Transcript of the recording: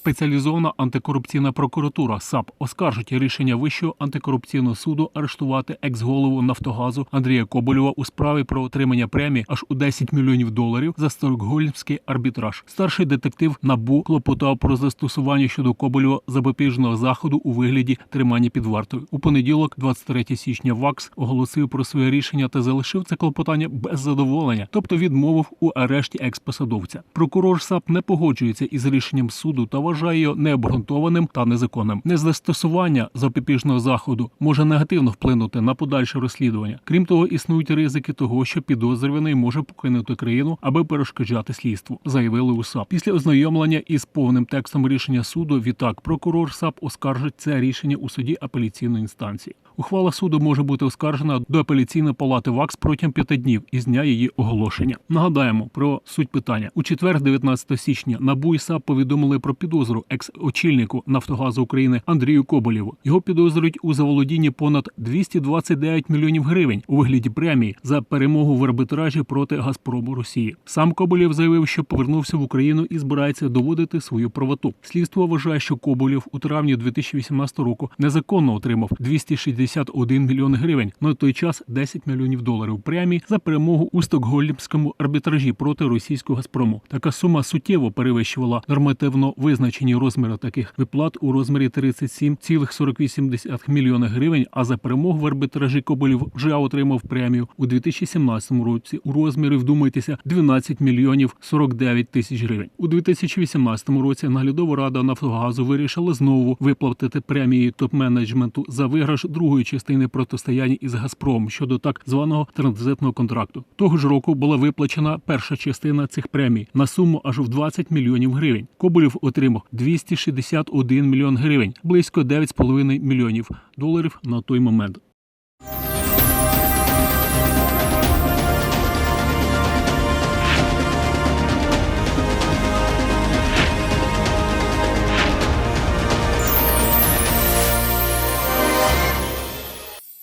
Спеціалізована антикорупційна прокуратура САП оскаржить рішення Вищого антикорупційного суду арештувати екс-голову Нафтогазу Андрія Коболєва у справі про отримання премії аж у 10 мільйонів доларів за Стокгольмський арбітраж. Старший детектив НАБУ клопотав про застосування щодо Коболєва запобіжного заходу у вигляді тримання під вартою. У понеділок, 23 січня, ВАКС оголосив про своє рішення та залишив це клопотання без задоволення, тобто відмовив у арешті екс-посадовця. Прокурор САП не погоджується із рішенням суду та вважає його необґрунтованим та незаконним. Незастосування запобіжного заходу може негативно вплинути на подальше розслідування. Крім того, існують ризики того, що підозрюваний може покинути країну, аби перешкоджати слідству, заявили у САП. Після ознайомлення із повним текстом рішення суду, відтак прокурор САП оскаржить це рішення у суді апеляційної інстанції. Ухвала суду може бути оскаржена до апеляційної палати ВАКС протягом п'яти днів із дня її оголошення. Нагадаємо про суть питання. У четвер, 19 січня, НАБУ і САП повідомили про підозру екс-очільнику Нафтогазу України Андрію Коболєву. Його підозрюють у заволодінні понад 229 мільйонів гривень у вигляді премії за перемогу в арбітражі проти Газпрому Росії. Сам Коболєв заявив, що повернувся в Україну і збирається доводити свою правоту. Слідство вважає, що Коболєв у травні 2018 року незаконно отримав 261 мільйон гривень. На той час 10 мільйонів доларів премії за перемогу у стокгольмському арбітражі проти російського Газпрому. Така сума суттєво перевищувала нормативно визначені розміри таких виплат у розмірі 37,48 мільйона гривень. А за перемогу в арбітражі Коболєв вже отримав премію у 2017 році у розмірі, вдумайтеся, 12 мільйонів 49 тисяч гривень. У 2018 році наглядова рада Нафтогазу вирішила знову виплатити премії топ-менеджменту за виграш другої частини протистояння із Газпромом щодо так званого транзитного контракту. Того ж року була виплачена перша частина цих премій на суму аж в 20 мільйонів гривень. Коболєв отримав 261 мільйон гривень, близько 9,5 мільйонів доларів на той момент.